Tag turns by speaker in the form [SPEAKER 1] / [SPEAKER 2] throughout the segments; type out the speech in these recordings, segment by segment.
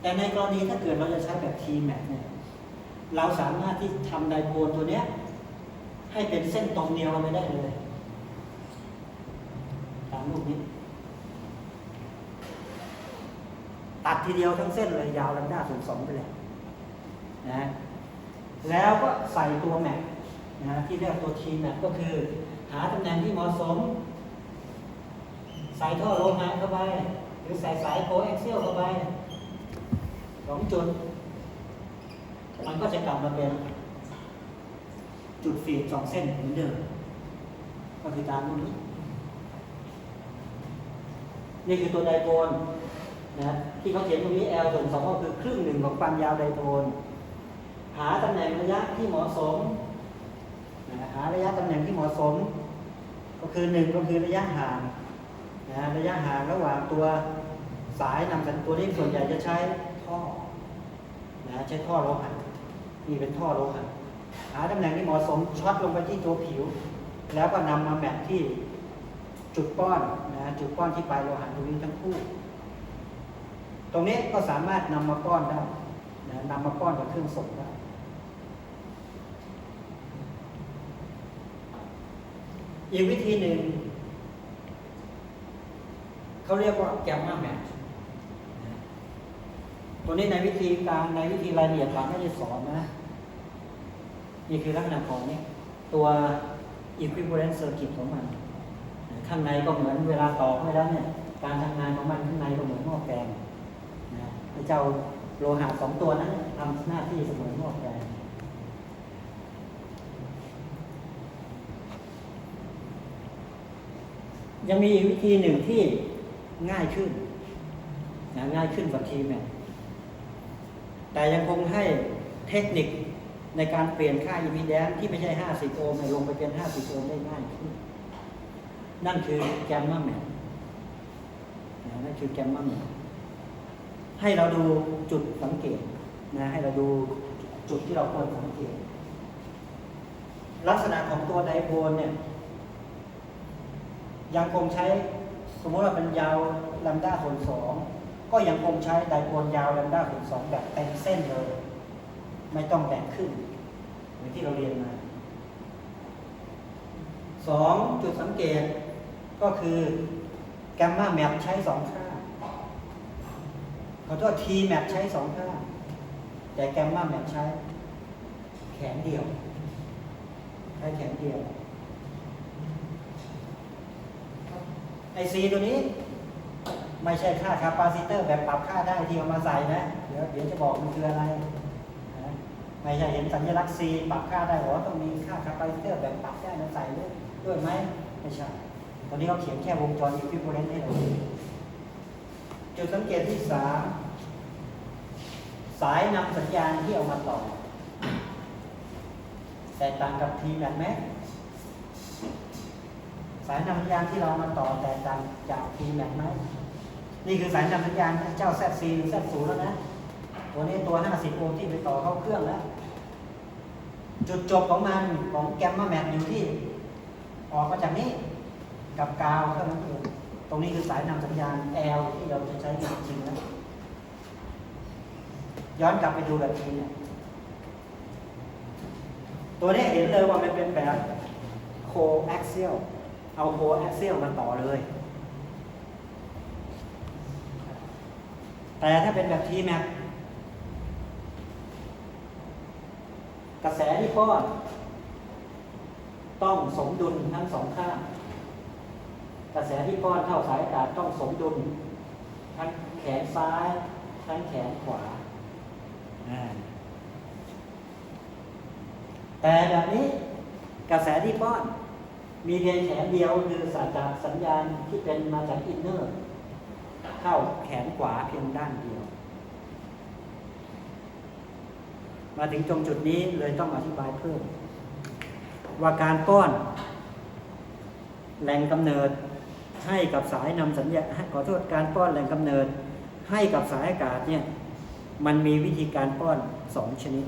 [SPEAKER 1] แต่ในกรณีถ้าเกิดเราจะใช้แบบ T max เนี่ยเราสามารถที่ทำไดโพลตัวเนี้ย ให้เป็นเส้นตรงเดียวกันไปได้เลยตามรูปนี้ ตัดทีเดียวทั้งเส้นเลยยาวลำหน้าส่วนสองไปเลยนะแล้วก็ใส่ตัวแม็กนะที่เรียกตัวทีแม็กก็คือ หาตำแหน่งที่เหมาะสม ใส่ท่อโลหะเข้าไป หรือใส่สายโคเอ็กเซลเข้าไป องจุด มันก็จะกลับมาเป็น จุดฟีดสองเส้นเหมือนเดิมก็คือตามรูปนี้ นี่คือตัวไดโพลนะที่เขาเขียนตรงนี้ L ส่วนสองก็คือครึ่งหนึ่งของความยาวไดโพลหาตำแหน่งระยะที่เหมาะสมนะหาระยะตำแหน่งที่เหมาะสม ก็คือหนึ่งก็คือระยะห่างนะระยะห่างระหว่างตัวสายนำสัญตัวนี้ส่วนใหญ่จะใช้ ท่อนะใช้ท่อโลหะนี่เป็นท่อโลหะหาตำแหน่งที่เหมาะสมช็อตลงไปที่ตัวผิว แล้วก็นำมาแมทที่จุดป้อนนะจุดป้อนที่ปลายโลหะตรงนี้ทั้งคู่ ตรงนี้ก็สามารถนำมาป้อนได้นะนำมาป้อนกับเครื่องส่งได้อีกวิธีหนึ่งเขาเรียกว่าแกมมาแมท ตัวนี้ในวิธีการในวิธีรายละเอียดผมไม่ได้สอนนะ นี่คือลักษณะของนี่ตัว equivalent circuit ของมัน ข้างในก็เหมือนเวลาต่อเข้าไปแล้วเนี่ย การทำงานของมันข้างในก็เหมือนหม้อแกงนะไอ้เจ้าโลหะสองตัวนั้นทำหน้าที่เสมือนหม้อแกงยังมีอีกวิธีหนึ่งที่ง่ายขึ้นนะง่ายขึ้นกว่าทีแมท แต่ยังคงให้เทคนิคในการเปลี่ยนค่าอิมพิแดนที่ไม่ใช่ 50 โอห์มลงไปเป็น 50 โอห์มได้ง่ายขึ้นนั่นคือแกมมาแมทนะนั่นคือแกมมาแมทให้เราดูจุดสังเกตนะให้เราดูจุดที่เราควรสังเกต ลักษณะของตัวไดโพลเนี่ยยังคงใช้สมมติว่าเป็นยาวลำด้าส่วนสอง ก็ยังคงใช้ไดโพลยาวแลำด้าส่วนสองแบบเต็มเส้นเลย ไม่ต้องแบ่งขึ้นเหมือนที่เราเรียนมาสองจุดสังเกตก็คือแกมมาแมปใช้สองค่าขอโทษทีแมปใช้สองค่า แต่แกมมาแมปใช้ แขนเดียวใช้แขนเดียวไอซีตัวนี้ ไม่ใช่ค่าคาปาซิเตอร์แบบปรับค่าได้ที่เอามาใส่นะ เดี๋ยวเดี๋ยวจะบอกมันคืออะไรนะไม่ใช่เห็นสัญลักษณ์ซีปรับค่าได้หรอต้องมีค่าคาปาซิเตอร์แบบปรับได้มาใส่ด้วยด้วยไหมไม่ใช่ตอนนี้เขาเขียนแค่วงจรอีควิวเลนต์ให้เราดูจุดสังเกตที่สามสายนำสัญญาณที่เอามาต่อแตกต่างกับทีแมทไหมสายนำสัญญาณที่เรามาต่อแตกต่างจากทีแมทไหม นี่คือสายนำสัญญาณเจ้า Z4 หรือ Z0 แล้วนะตัวนี้ตัว 50 โอห์มที่ไปต่อเข้าเครื่องแล้ว จุดจบของมันของแกมมาแมทอยู่ที่ ออกมาจากนี้ กับกาวเท่านั้นเองตรงนี้คือสายนำสัญญาณ L ที่เราจะใช้จริงนะย้อนกลับไปดูแบบทีเนี่ยตัวนี้เห็นเลยว่ามันเป็นแบบ coaxial เอา coaxial มาต่อเลย แต่ถ้าเป็นแบบ T-Max กระแสที่ป้อน ต้องสมดุลทั้งสองข้าง กระแสที่ป้อนเข้าสายอากาศต้องสมดุล ทั้งแขนซ้าย ทั้งแขนขวา แต่แบบนี้กระแสที่ป้อน มีเพียงแขนเดียวคือสัญญาสัญญาณที่เป็นมาจากอินเนอร์ เข้าแขนขวาเพียงด้านเดียว มาถึงตรงจุดนี้เลยต้องอธิบายเพิ่ม ว่าการป้อน แหล่งกำเนิดให้กับสายนำสัญญาขอโทษการป้อนแหล่งกำเนิด ให้กับสายอากาศเนี่ยมันมีวิธีการป้อนสองชนิด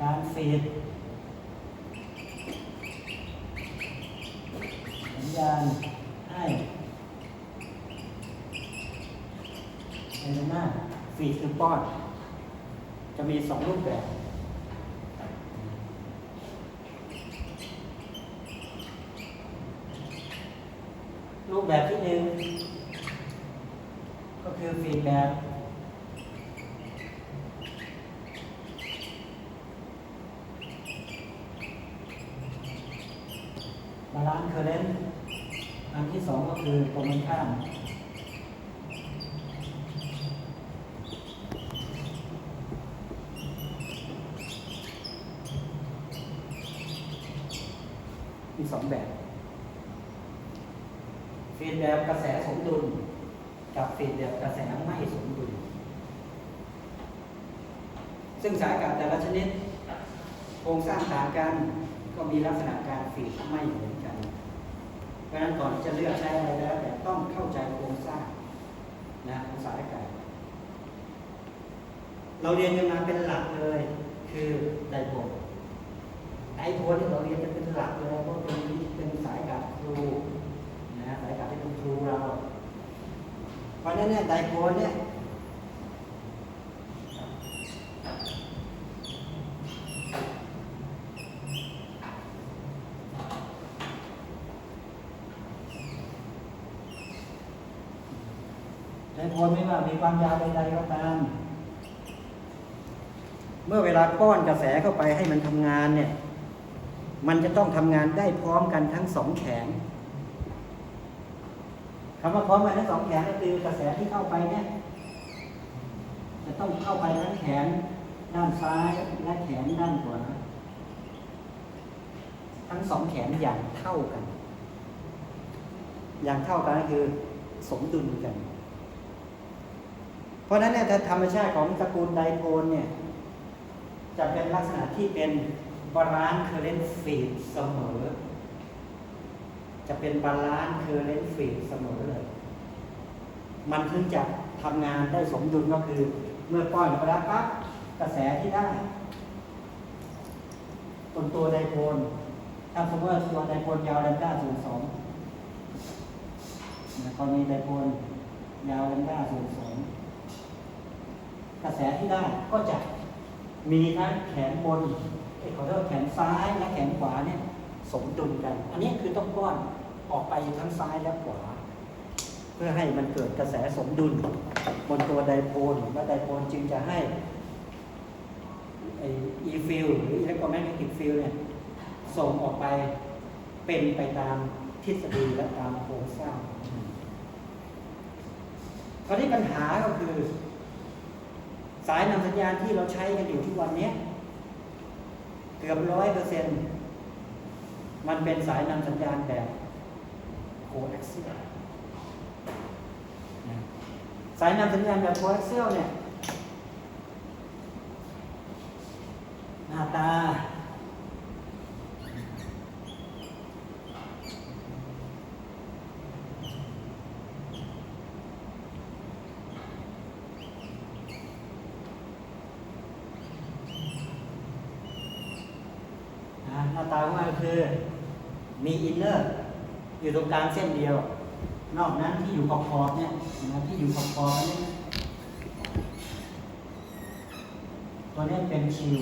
[SPEAKER 1] การฟีดสัญญาณให้ไอหน้าฟีดคือป้อน จะมีสองรูปแบบรูปแบบที่หนึ่งก็คือฟีดแบบ บาลานซ์เคอร์เรนต์อันที่สองก็คือตรงกันข้ามมีสองแบบฟีดแบบกระแสสมดุล กับฟีดแบบกระแสไม่สมดุล ซึ่งสายกาศแต่ละชนิดโครงสร้างต่างกันก็มีลักษณะการฟีดไม่เหมือน เพราะฉะนั้นก่อนที่จะเลือกใช้อะไรแล้วแต่ต้องเข้าใจโครงสร้างนะของสายอากาศเราเรียนกันมาเป็นหลักเลย คือไดโพลไอ้โพลที่เราเรียนจะเป็นหลักเลยเพราะเป็นเป็นสายกับครูนะสายกับที่เป็นครูเรา เพราะฉะนั้นเนี่ยไดโพลเนี่ย ไดโพลไม่ว่ามีความยาวใดๆก็ตาม เมื่อเวลาป้อนกระแสเข้าไปให้มันทำงานเนี่ย มันจะต้องทำงานได้พร้อมกันทั้งสองแขนคำว่าพร้อมกันทั้งสองแขนก็คือกระแสที่เข้าไปเนี่ยจะต้องเข้าไปทั้งแขนด้านซ้ายและแขนด้านขวาทั้งสองแขนอย่างเท่ากัน อย่างเท่ากันก็คือ สมดุลกัน เพราะฉะนั้นเนี่ยถ้าธรรมชาติของตระกูลไดโพลเนี่ยจะเป็นลักษณะที่เป็นบาลานซ์เคอร์เรนต์ฟีดเสมอ จะเป็นบาลานซ์เคอร์เรนต์ฟีดเสมอเลย มันถึงจะทำงานได้สมดุลก็คือ เมื่อป้อนไปแล้วปั๊บกระแสที่ได้ตรงตัวไดโพลถ้าสมมติว่าตัวไดโพลยาวแลมด้าส่วนสองนะกรณีไดโพลยาวแลมด้าส่วนสอง กระแสที่ได้ก็จะมีทั้งแขนบนเอ้ขอโทษแขนซ้ายและแขนขวาเนี่ยสมดุลกัน อันนี้คือต้องป้อนออกไปทั้งซ้ายและขวา เพื่อให้มันเกิดกระแสสมดุล บนตัวไดโพลและไดโพลจึงจะให้ไออีฟิลหรืออิเล็กโทรแมกเนติกฟิลเนี่ยส่งออกไปเป็นไปตามทฤษฎีและตามโครงสร้างคราวนี้ปัญหาก็คือ สายนำสัญญาณที่เราใช้กันอยู่ทุกวันนี้เกือบร้อยเปอร์เซ็นมันเป็นสายนำสัญญาณแบบโคแอคเซียลสายนำสัญญาณแบบโคแอคเซียลเนี่ย หน้าตา นะหน้า ตาของมันคือ มีอินเนอร์อยู่ตรงกลางเส้นเดียว นอกนั้นที่อยู่ขอบๆเนี่ยนะที่อยู่ขอบๆเนี่ยตัวนี้เป็นคิว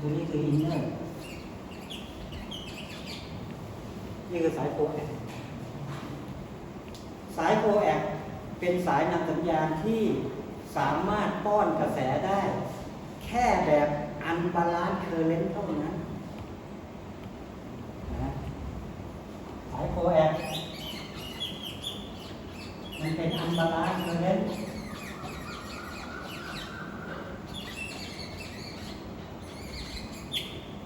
[SPEAKER 1] ตัวนี้คืออินเนอร์นี่คือสายโปแอคสายโปแอคเป็นสายนำสัญญาณที่ สามารถป้อนกระแสได้ แค่แบบอันบาลานซ์เคอร์เรนต์เท่านั้นนะสายโคแอคมันเป็นอันบาลานซ์เคอร์เรนต์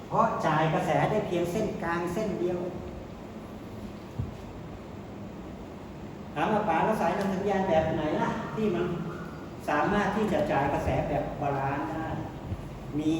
[SPEAKER 1] เพราะจ่ายกระแสได้เพียงเส้นกลางเส้นเดียวถามว่าป๋าแล้วสายนำสัญญาณแบบไหนล่ะ ที่มัน สามารถที่จะจ่ายกระแสแบบบาลานซ์ได้ มี